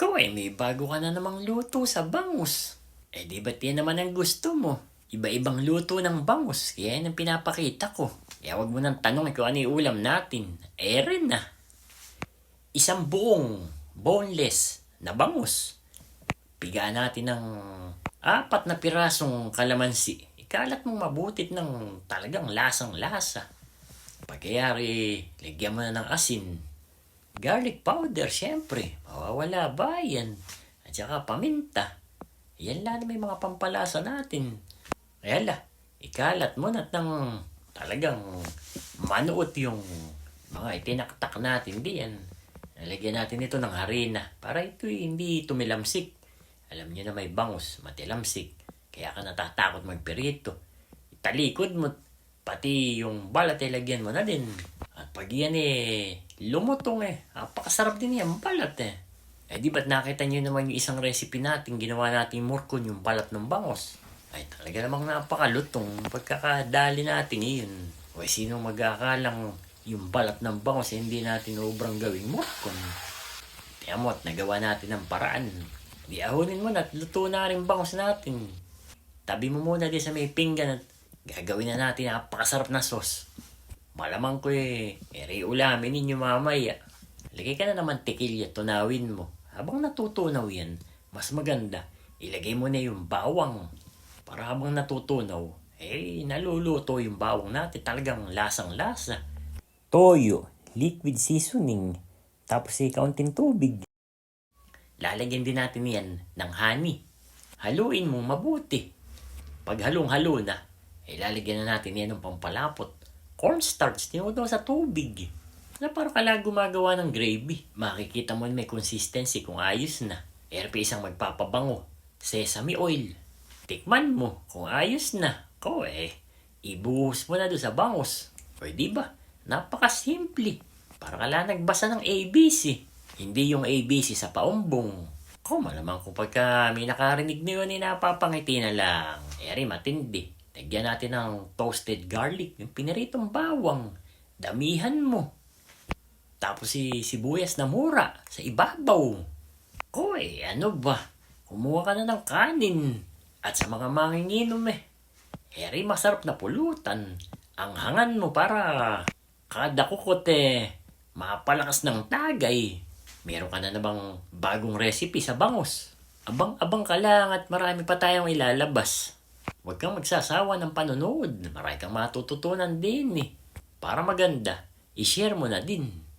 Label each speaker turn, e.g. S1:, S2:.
S1: Ikaw eh, may bago ka na namang luto sa bangus. Eh di ba't yan naman ang gusto mo? Iba-ibang luto ng bangus, kaya yan ang pinapakita ko. Kaya wag mo nang tanong kung ano yung ulam natin. Rin na. Isang buong, boneless, na bangus. Pigaan natin ng apat na pirasong kalamansi. Ikalat mong mabutit ng talagang lasang-lasa. Pagkayari, lagyan mo na ng asin. Garlic powder, syempre. Mawawala ba yan? At saka paminta. Yan lang may mga pampalasa natin. Kaya la, ikalat mo na ng talagang manuot yung mga itinaktak natin diyan. Nalagyan natin ito ng harina para ito hindi tumilamsik. Alam niyo na may bangus, matilamsik. Kaya ka natatakot magperito. Italikod mo, pati yung balat ay lagyan mo na din. Pag yan eh, lumutong eh. Napakasarap din yan, balat eh. Eh di ba't nakita niyo naman yung isang recipe natin, ginawa natin murkon yung balat ng bangos. Ay talaga namang napakalutong pagkakadali natin yun. O eh, sino mag-aakalang yung balat ng bangos eh, hindi natin obrang gawing murkon. Tiyan mo at nagawa natin ng paraan. Di ahonin mo na at luto na rin bangos natin. Tabi mo muna din sa may pinggan at gagawin na natin napakasarap na sauce. Malamang ko eh, eri ulamin ninyo mamaya. Lagay ka na naman tikilya, tunawin mo. Habang natutunaw yan, mas maganda, ilagay mo na yung bawang. Para habang natutunaw, eh, naluluto yung bawang natin. Talagang lasang-lasa. Toyo, liquid seasoning, tapos eh, kaunting tubig. Lalagyan din natin yan ng honey. Haluin mo mabuti. Pag halong-halo na, eh, lalagyan na natin yan ng pampalapot. Cornstarch, tinudaw sa tubig. Na para kala gumagawa ng gravy. Makikita mo may consistency kung ayos na. RP isang magpapabango. Sesame oil. Tikman mo kung ayos na. Ko eh, ibuhos mo na doon sa bangos. O di ba? Napakasimple. Para kala nagbasa ng ABC. Hindi yung ABC sa paumbong. Ko malamang kung pagka may nakarinig na yun, eh, napapangiti na lang. Eri matindi. Lagyan natin ng toasted garlic, yung piniritong bawang. Damihan mo. Tapos si sibuyas na mura sa ibabaw. Koy, ano ba? Kumuha ka na ng kanin. At sa mga manginginom eh. Eri masarap na pulutan. Ang hangan mo para kada kukot mapalakas ng tagay. Meron ka na na bang bagong recipe sa bangos? Abang-abang ka lang at marami pa tayong ilalabas. Huwag kang magsasawa ng panonood. Marami kang matututunan din eh. Para maganda, i-share mo na din.